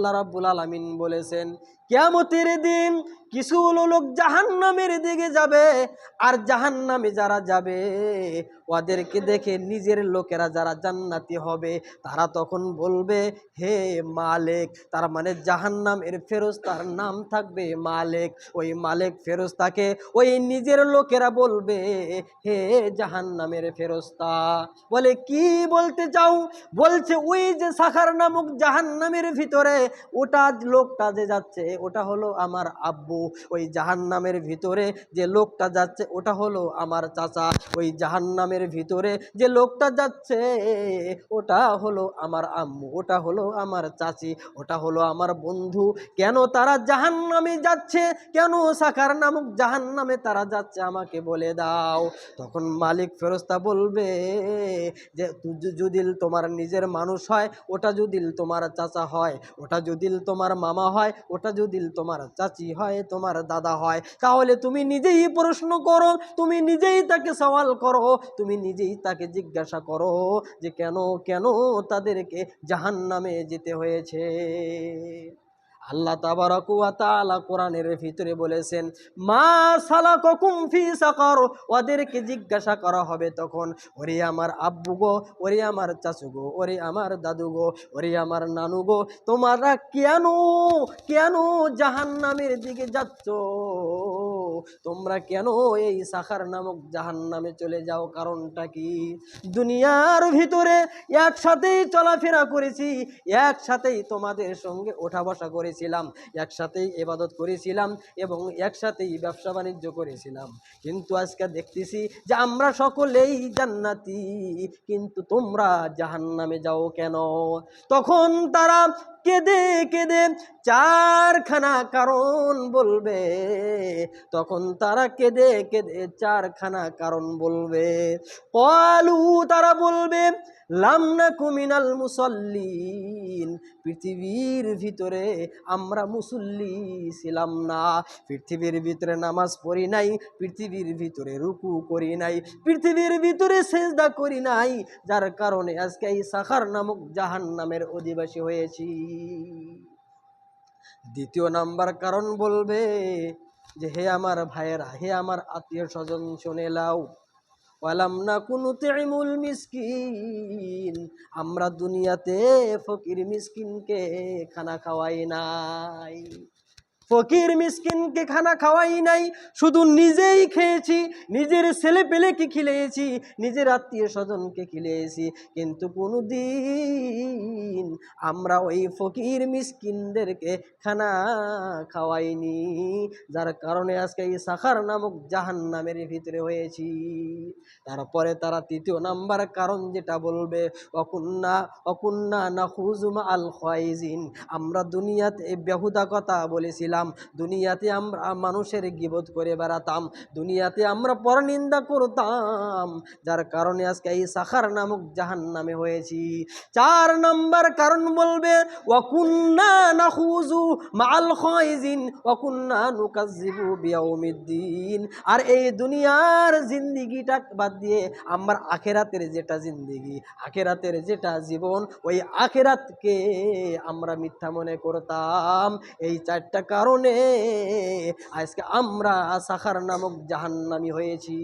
আল্লাহ রাব্বুল আলমিন বলেছেন কেয়ামতের দিন কিছু লোক জাহান্নামের দিকে যাবে, আর জাহান্নামে যারা যাবে, ওদেরকে দেখে নিজের লোকেরা যারা জান্নাতি হবে, তারা তখন বলবে, হে মালিক, তার মানে জাহান্নামের ফেরস্তার নাম থাকবে মালিক। ওই মালিক ফেরস্তাকে ওই নিজের লোকেরা বলবে, হে জাহান্নামের ফেরস্তা। বলে, কি বলতে চাও? বলছে, ওই যে সাখার নামক জাহান্নামের ভিতরে ওটা লোকটা যে যাচ্ছে ওটা হলো আমার আব্বু। ওই জাহান্নামের ভিতরে যে লোকটা যাচ্ছে, ওটা হলো আমার চাচা। ওই জাহান্নামের ভিতরে যে লোকটা যাচ্ছে, ওটা হলো আমার আম্মু, ওটা হলো আমার চাচি, ওটা হলো আমার বন্ধু। কেন তারা জাহান্নামে যাচ্ছে? কেন সাখার নামক জাহান্নামে তারা যাচ্ছে? আমাকে বলে দাও। তখন মালিক ফেরস্তা বলবে যে যদি তোমার নিজের মানুষ হয়, ওটা যদি তোমার চাচা হয়, ওটা যদি তোমার মামা হয়, ওটা যদি তোমার চাচি হয়, তোমার দাদা হয়। তাহলে তুমি নিজেই প্রশ্ন করো, তুমি নিজেই তাকে সওয়াল করো, তুমি নিজেই তাকে জিজ্ঞাসা করো যে কেন কেন তাদেরকে জাহান্নামে যেতে হয়েছে। আল্লাহ তাবারকালা কোরআনের ভিতরে বলেছেন, মা সালা কুম ফি সাকর। ওদেরকে জিজ্ঞাসা করা হবে তখন, ওরে আমার আব্বু গো, ওরে আমার চাচু গো, ওরে আমার দাদু গো, ওরে আমার নানু গো, তোমারা কেন কেন জাহান্নামের দিকে যাচ্ছ? তোমরা কেন এই সাখার নামক জাহান্নামে চলে যাও? কারণটা কি? দুনিয়ার ভিতরে একসাথেই চলাফেরা করেছি, একসাথেই তোমাদের সঙ্গে ওঠা বসা করেছিলাম, একসাথেই এবাদত করেছিলাম এবং একসাথেই ব্যবসা বাণিজ্য করেছিলাম। কিন্তু আজকে দেখতেছি যে আমরা সকলেই জান্নাতি, কিন্তু তোমরা জাহান্নামে যাও কেন? তখন তারা কেঁদে কেঁদে চারখানা কারণ বলবে। তখন তারা কেঁদে কেঁদে চারখানা কারণ বলবে। কলু তারা বলবে লামনা কুমিনাল মুসল্লিন। পৃথিবীর ভিতরে আমরা মুসল্লি ছিলাম না। পৃথিবীর ভিতরে নামাজ পড়ি নাই, পৃথিবীর ভিতরে রুকু করি নাই, পৃথিবীর ভিতরে সেজদা করি নাই, যার কারণে আজকে এই সাখার নামক জাহান নামের অধিবাসী হয়েছি। দ্বিতীয় নাম্বার কারণ বলবে যে, হে আমার ভাইয়েরা, হে আমার আত্মীয় স্বজন, শুনে লাও না কুনু আমরা দুনিয়াতে ফকির মিসকিনকে খানা খাওয়াই নাই। ফকির মিসকিনকে খানা খাওয়াই নাই, শুধু নিজেই খেয়েছি, নিজের ছেলে পেলেকে খিলিয়েছি, নিজের আত্মীয় স্বজনকে খিলিয়েছি, কিন্তু কোনো দিন আমরা ওই ফকির মিসকিনদেরকে খানা খাওয়াইনি, যার কারণে আজকে এই সাখার নামক জাহান নামের ভিতরে হয়েছি। তারপরে তারা তৃতীয় নাম্বার কারণ যেটা বলবে, অকুন্না অকুন্না না হুজুমা আল খোয়াইজিন আমরা দুনিয়াতে বেহুদা কথা বলেছিলাম। দুনিয়াতে আমরা মানুষের গিবোধ করে বেড়াতাম। দুনিয়াতে আমরা পরনিন্দা করতাম। যার কারণে আজকে এই সাখার নামক জাহান নামে হয়েছি। চার নাম্বার কারণ বলবে, ওয়াকুন্না নাহুজু মাল খয়জিন ওয়াকুন্না নুকাজ্জিবু বিয়াউমিদ্দিন আর এই দুনিয়ার জিন্দিগিটা বাদ দিয়ে আমার আখেরাতের যেটা জিন্দিগি, আখেরাতের যেটা জীবন, ওই আখেরাতকে আমরা মিথ্যা মনে করতাম। এই চারটা কারণে আজকে আমরা সাখার নামক জাহান্নামি হয়েছি।